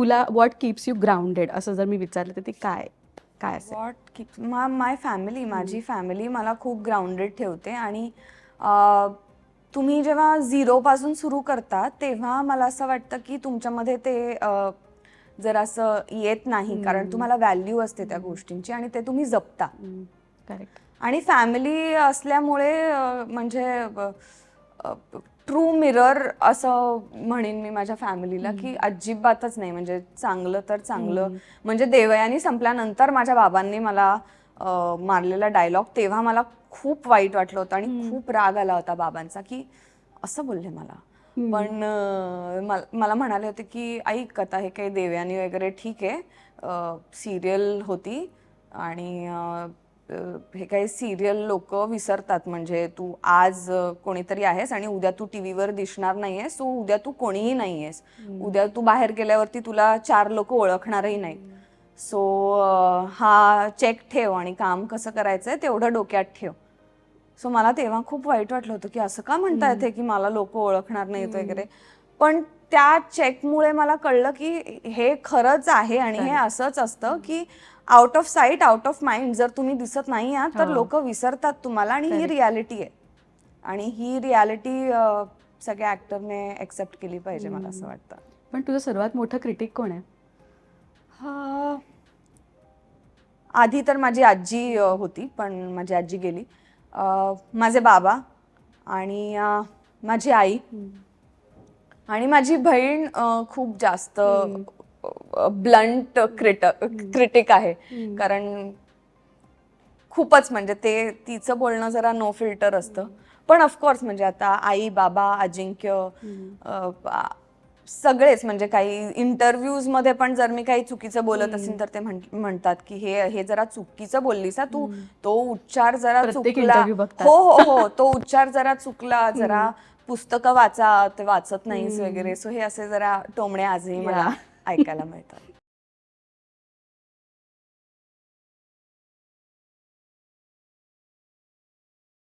तुला what keeps you grounded असं जर मी विचारलं तर ते काय काय असेल? वॉट कीप माय फॅमिली माझी फॅमिली मला खूप ग्राउंडेड ठेवते आणि तुम्ही जेव्हा झिरोपासून सुरू करता तेव्हा मला असं वाटतं की तुमच्यामध्ये ते अं, जरासं येत नाही कारण तुम्हाला व्हॅल्यू असते त्या गोष्टींची आणि ते तुम्ही जपता. करेक्ट आणि फॅमिली असल्यामुळे म्हणजे ट्रू मिरर असं म्हणेन मी माझ्या फॅमिलीला की अजिबातच नाही. म्हणजे चांगलं तर चांगलं. म्हणजे देवयानी संपल्यानंतर माझ्या बाबांनी मला मारलेला डायलॉग तेव्हा मला खूप वाईट वाटलं होतं आणि खूप राग आला होता बाबांचा की असं बोलले मला. पण मल- म्हणाले होते की ऐक आता हे काही देवयानी वगैरे ठीक आहे. सिरियल होती आणि हे काही सिरियल लोक विसरतात. म्हणजे तू आज कोणीतरी आहेस आणि उद्या तू टीव्हीवर दिसणार नाहीयेस तू उद्या तू कोणीही नाहीयेस. उद्या तू बाहेर गेल्यावरती तुला चार लोक ओळखणारही नाहीत. सो हा चेक ठेव आणि काम कसं करायचंय तेवढं डोक्यात ठेव. सो मला तेव्हा खूप वाईट वाटलं होतं की असं का म्हणता येते की मला लोक ओळखणार नाहीत वगैरे. पण त्या चेकमुळे मला कळलं की हे खरंच आहे आणि हे असंच असतं की out of sight out of mind जर तुम्ही दिसत नाही आहात तर लोक विसरतात तुम्हाला आणि ही रियालिटी आहे. आणि ही रियालिटी सगळ्या ऍक्टरने एक्सेप्ट केली पाहिजे मला असं वाटतं. पण तुझं सर्वात मोठं क्रिटिक कोण आहे? हा. आधी तर माझी आजी होती पण माझी आजी गेली. माझे बाबा आणि माझी आई. आणि माझी बहीण खूप जास्त ब्लंट क्रिट क्रिटिक आहे. कारण खूपच म्हणजे ते तिचं बोलणं जरा नो फिल्टर असतं. पण ऑफकोर्स म्हणजे आता आई बाबा अजिंक्य सगळेच म्हणजे काही इंटरव्ह्यूजमध्ये पण जर मी काही चुकीचं बोलत असेल तर ते म्हण- म्हणतात की हे हे जरा चुकीचं बोललीस तू. तो उच्चार जरा चुकला. हो हो हो. तो उच्चार जरा चुकला जरा पुस्तकं वाचा ते वाचत नाहीस वगैरे. सो हे असे जरा टोमणे आजही मला ऐकायला मिळतात.